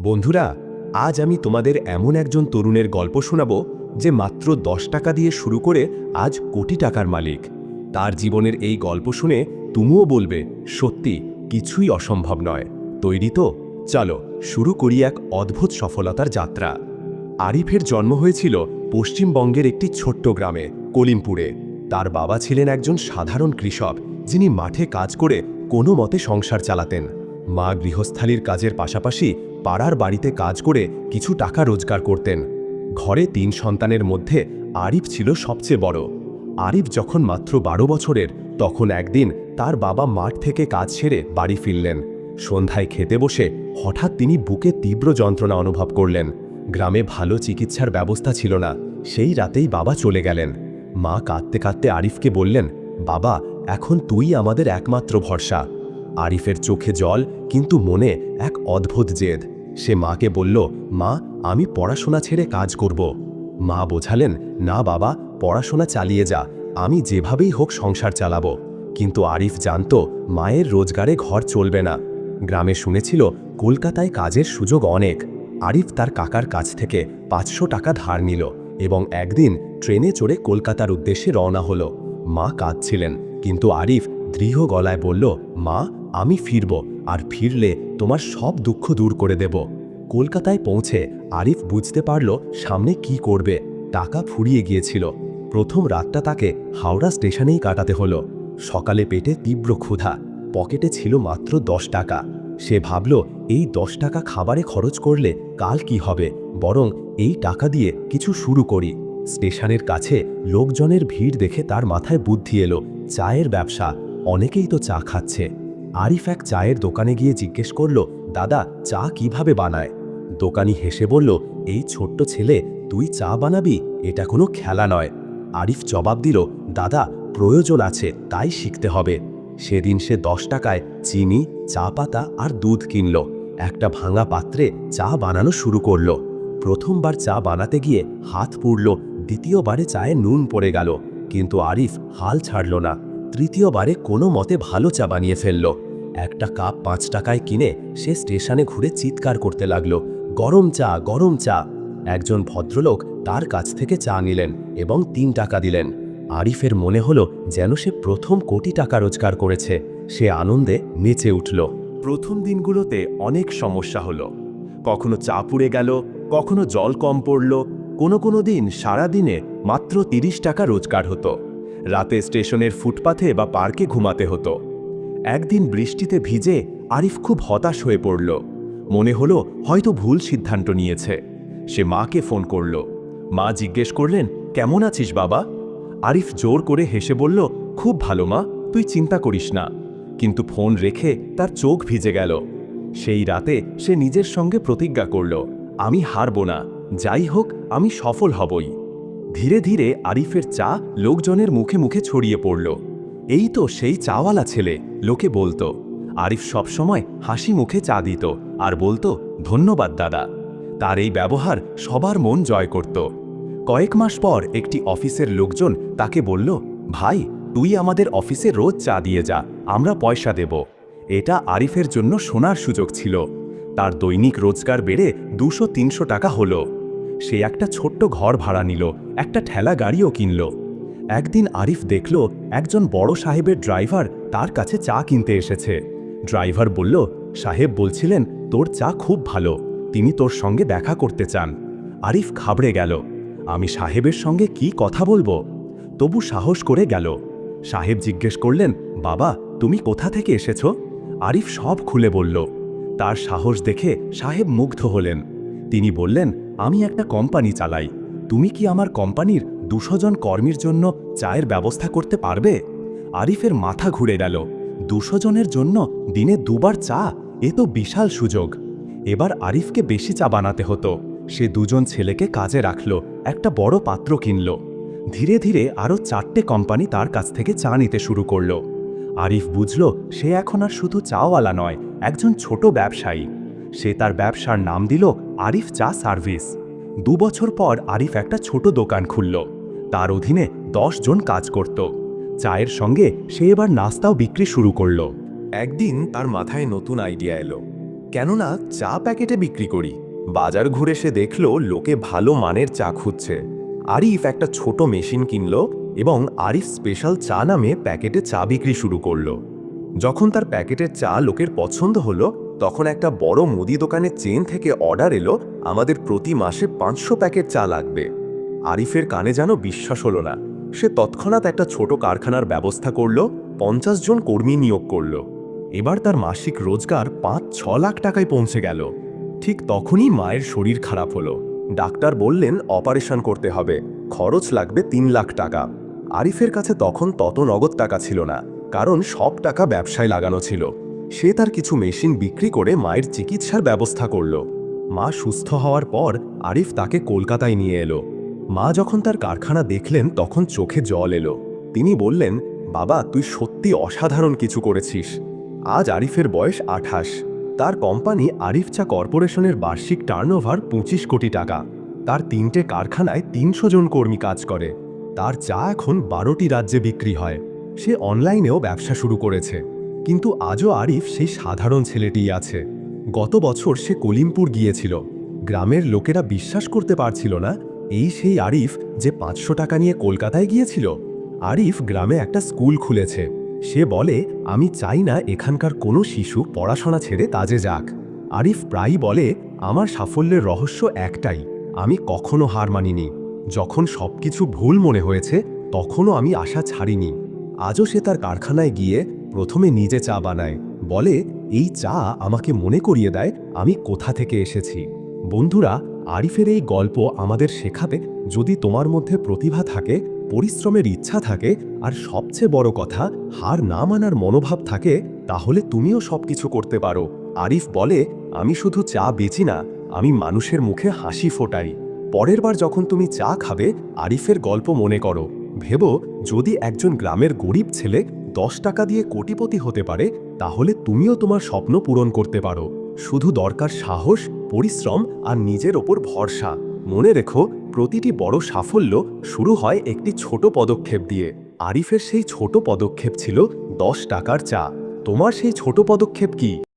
বন্ধুরা, আজ আমি তোমাদের এমন একজন তরুণের গল্প শোনাব যে মাত্র দশ টাকা দিয়ে শুরু করে আজ কোটি টাকার মালিক। তার জীবনের এই গল্প শুনে তুমিও বলবে, সত্যি, কিছুই অসম্ভব নয়। তৈরি তো? চলো, শুরু করি এক অদ্ভুত সফলতার যাত্রা। আরিফের জন্ম হয়েছিল পশ্চিমবঙ্গের একটি ছোট্ট গ্রামে, কলিমপুরে। তার বাবা ছিলেন একজন সাধারণ কৃষক, যিনি মাঠে কাজ করে কোনো মতে সংসার চালাতেন। মা গৃহস্থালির কাজের পাশাপাশি পাড়ার বাড়িতে কাজ করে কিছু টাকা রোজগার করতেন। ঘরে তিন সন্তানের মধ্যে আরিফ ছিল সবচেয়ে বড়। আরিফ যখন মাত্র বারো বছরের, তখন একদিন তার বাবা মাঠ থেকে কাজ ছেড়ে বাড়ি ফিরলেন। সন্ধ্যায় খেতে বসে হঠাৎ তিনি বুকে তীব্র যন্ত্রণা অনুভব করলেন। গ্রামে ভালো চিকিৎসার ব্যবস্থা ছিল না, সেই রাতেই বাবা চলে গেলেন। মা কাঁদতে কাঁদতে আরিফকে বললেন, বাবা, এখন তুই আমাদের একমাত্র ভরসা। আরিফের চোখে জল, কিন্তু মনে এক অদ্ভুত জেদ। সে মাকে বলল, মা, আমি পড়াশোনা ছেড়ে কাজ করব। মা বোঝালেন, না বাবা, পড়াশোনা চালিয়ে যা, আমি যেভাবেই হোক সংসার চালাবো। কিন্তু আরিফ জানত, মায়ের রোজগারে ঘর চলবে না। গ্রামে শুনেছিল, কলকাতায় কাজের সুযোগ অনেক। আরিফ তার কাকার কাছ থেকে পাঁচশো টাকা ধার নিল এবং একদিন ট্রেনে চড়ে কলকাতার উদ্দেশ্যে রওনা হলো। মা কাঁদছিলেন, কিন্তু আরিফ দৃঢ় গলায় বলল, মা, আমি ফিরব। আর ফিরলে তোমার সব দুঃখ দূর করে দেব। কলকাতায় পৌঁছে আরিফ বুঝতে পারল সামনে কি করবে। টাকা ফুরিয়ে গিয়েছিল। প্রথম রাতটা তাকে হাওড়া স্টেশনেই কাটাতে হলো। সকালে পেটে তীব্র ক্ষুধা। পকেটে ছিল মাত্র দশ টাকা। সে ভাবল, এই দশ টাকা খাবারে খরচ করলে কাল কি হবে? বরং এই টাকা দিয়ে কিছু শুরু করি। স্টেশনের কাছে লোকজনের ভিড় দেখে তার মাথায় বুদ্ধি এলো। চায়ের ব্যবসা। অনেকেই তো চা খাচ্ছে। আরিফ এক চায়ের দোকানে গিয়ে জিজ্ঞেস করল, দাদা, চা কীভাবে বানায়? দোকানি হেসে বলল, এই ছোট্ট ছেলে, তুই চা বানাবি? এটা কোনো খেলা নয়। আরিফ জবাব দিল, দাদা, প্রয়োজন আছে, তাই শিখতে হবে। সেদিন সে দশ টাকায় চিনি, চা পাতা আর দুধ কিনল। একটা ভাঙা পাত্রে চা বানানো শুরু করল। প্রথমবার চা বানাতে গিয়ে হাত পুড়ল, দ্বিতীয়বারে চায়ে নুন পড়ে গেল। কিন্তু আরিফ হাল ছাড়ল না। তৃতীয়বারে কোনো মতে ভালো চা বানিয়ে ফেলল। একটা কাপ পাঁচ টাকায় কিনে সে স্টেশনে ঘুরে চিৎকার করতে লাগল। গরম চা গরম চা। একজন ভদ্রলোক তার কাছ থেকে চা নিলেন এবং তিন টাকা দিলেন। আরিফের মনে হলো যেন সে প্রথম কোটি টাকা রোজগার করেছে। সে আনন্দে নেচে উঠল। প্রথম দিনগুলোতে অনেক সমস্যা হলো। কখনো চা পুড়ে গেল, কখনো জল কম পড়ল। কোনো কোনো দিন সারা দিনে মাত্র তিরিশ টাকা রোজগার হতো। রাতে স্টেশনের ফুটপাথে বা পার্কে ঘুমাতে হতো। একদিন বৃষ্টিতে ভিজে আরিফ খুব হতাশ হয়ে পড়ল। মনে হলো হয়তো ভুল সিদ্ধান্ত নিয়েছে। সে মাকে ফোন করল। মা জিজ্ঞেস করলেন, কেমন আছিস বাবা? আরিফ জোর করে হেসে বলল, খুব ভালো মা, তুই চিন্তা করিস না। কিন্তু ফোন রেখে তার চোখ ভিজে গেল। সেই রাতে সে নিজের সঙ্গে প্রতিজ্ঞা করল, আমি হারব না, যাই হোক, আমি সফল হবই। ধীরে ধীরে আরিফের চা লোকজনের মুখে মুখে ছড়িয়ে পড়ল। এই তো সেই চাওয়ালা ছেলে, লোকে বলতো। আরিফ সবসময় হাসি মুখে চা দিত আর বলতো, ধন্যবাদ দাদা। তার এই ব্যবহার সবার মন জয় করত। কয়েক মাস পর একটি অফিসের লোকজন তাকে বলল, ভাই, তুই আমাদের অফিসে রোজ চা দিয়ে যা, আমরা পয়সা দেব। এটা আরিফের জন্য সোনার সুযোগ ছিল। তার দৈনিক রোজগার বেড়ে দুশো তিনশো টাকা হলো। সে একটা ছোট্ট ঘর ভাড়া নিল, একটা ঠেলা গাড়িও কিনল। একদিন আরিফ দেখল একজন বড় সাহেবের ড্রাইভার তার কাছে চা কিনতে এসেছে। ড্রাইভার বলল, সাহেব বলছিলেন তোর চা খুব ভালো, তিনি তোর সঙ্গে দেখা করতে চান। আরিফ খাবড়ে গেল, আমি সাহেবের সঙ্গে কি কথা বলব? তবু সাহস করে গেল। সাহেব জিজ্ঞেস করলেন, বাবা, তুমি কোথা থেকে এসেছ? আরিফ সব খুলে বলল। তার সাহস দেখে সাহেব মুগ্ধ হলেন। তিনি বললেন, আমি একটা কোম্পানি চালাই, তুমি কি আমার কোম্পানির দুশো জন কর্মীর জন্য চায়ের ব্যবস্থা করতে পারবে? আরিফের মাথা ঘুরে গেল। দুশো জনের জন্য দিনে দুবার চা, এ তো বিশাল সুযোগ। এবার আরিফকে বেশি চা বানাতে হতো। সে দুজন ছেলেকে কাজে রাখল, একটা বড় পাত্র কিনল। ধীরে ধীরে আরও চারটে কোম্পানি তার কাছ থেকে চা নিতে শুরু করল। আরিফ বুঝল, সে এখন আর শুধু চাওয়ালা নয়, একজন ছোট ব্যবসায়ী। সে তার ব্যবসার নাম দিল আরিফ চা সার্ভিস। দু বছর পর আরিফ একটা ছোট দোকান খুলল। তার অধীনে দশ জন কাজ করত। চায়ের সঙ্গে সে এবার নাস্তাও বিক্রি শুরু করল। একদিন তার মাথায় নতুন আইডিয়া এলো। কেননা চা প্যাকেটে বিক্রি করি। বাজার ঘুরে সে দেখল লোকে ভালো মানের চা খুঁজছে। আরিফ একটা ছোট মেশিন কিনল এবং আরিফ স্পেশাল চা নামে প্যাকেটে চা বিক্রি শুরু করল। যখন তার প্যাকেটের চা লোকের পছন্দ হলো, তখন একটা বড় মুদি দোকানের চেন থেকে অর্ডার এলো, আমাদের প্রতি মাসে পাঁচশো প্যাকেট চা লাগবে। আরিফের কানে যেন বিশ্বাস হলো না। সে তৎক্ষণাৎ একটা ছোট কারখানার ব্যবস্থা করল, পঞ্চাশ জন কর্মী নিয়োগ করল। এবার তার মাসিক রোজগার পাঁচ, ছ লাখ টাকায় পৌঁছে গেল। ঠিক তখনই মায়ের শরীর খারাপ হলো। ডাক্তার বললেন, অপারেশন করতে হবে। খরচ লাগবে তিন লাখ টাকা। আরিফের কাছে তখন তত নগদ টাকা ছিল না, কারণ সব টাকা ব্যবসায় লাগানো ছিল। সে তার কিছু মেশিন বিক্রি করে মায়ের চিকিৎসার ব্যবস্থা করল। মা সুস্থ হওয়ার পর আরিফ তাকে কলকাতায় নিয়ে এলো। মা যখন তার কারখানা দেখলেন, তখন চোখে জল এলো। তিনি বললেন, বাবা, তুই সত্যি অসাধারণ কিছু করেছিস। আজ আরিফের বয়স আঠাশ। তার কোম্পানি আরিফ চা কর্পোরেশনের বার্ষিক টার্নওভার পঁচিশ কোটি টাকা। তার তিনটে কারখানায় তিনশো জন কর্মী কাজ করে। তার চা এখন বারোটি রাজ্যে বিক্রি হয়। সে অনলাইনেও ব্যবসা শুরু করেছে। কিন্তু আজও আরিফ সেই সাধারণ ছেলেটিই আছে। গত বছর সে কলিমপুর গিয়েছিল। গ্রামের লোকেরা বিশ্বাস করতে পারছিল না এই সেই আরিফ যে পাঁচশো টাকা নিয়ে কলকাতায় গিয়েছিল। আরিফ গ্রামে একটা স্কুল খুলেছে। সে বলে, আমি চাই না এখানকার কোনো শিশু পড়াশোনা ছেড়ে কাজে যাক। আরিফ প্রায়ই বলে, আমার সাফল্যের রহস্য একটাই, আমি কখনো হার মানিনি। যখন সবকিছু ভুল মনে হয়েছে, তখনও আমি আশা ছাড়িনি। আজও সে তার কারখানায় গিয়ে প্রথমে নিজে চা বানায়। বলে, এই চা আমাকে মনে করিয়ে দেয়, আমি কোথা থেকে এসেছি। বন্ধুরা আরিফের এই গল্প আমাদের শেখাবে যদি তোমার মধ্যে প্রতিভা থাকে, পরিশ্রমের ইচ্ছা থাকে, আর সবচেয়ে বড় কথা, হার না মানার মনোভাব থাকে, তাহলে তুমিও সবকিছু করতে পারো। আরিফ বলে, আমি শুধু চা বেচি না, আমি মানুষের মুখে হাসি ফোটাই। পরের বার যখন তুমি চা খাবে, আরিফের গল্প মনে করো। ভেবো, যদি একজন গ্রামের গরিব ছেলে দশ টাকা দিয়ে কোটিপতি হতে পারে, তাহলে তুমিও তোমার স্বপ্ন পূরণ করতে পারো। শুধু দরকার সাহস পরিশ্রম আর নিজের ওপর ভরসা। মনে রেখো, প্রতিটি বড় সাফল্য শুরু হয় একটি ছোট পদক্ষেপ দিয়ে। আরিফের সেই ছোট পদক্ষেপ ছিল দশ টাকার চা। তোমার সেই ছোট পদক্ষেপ কি?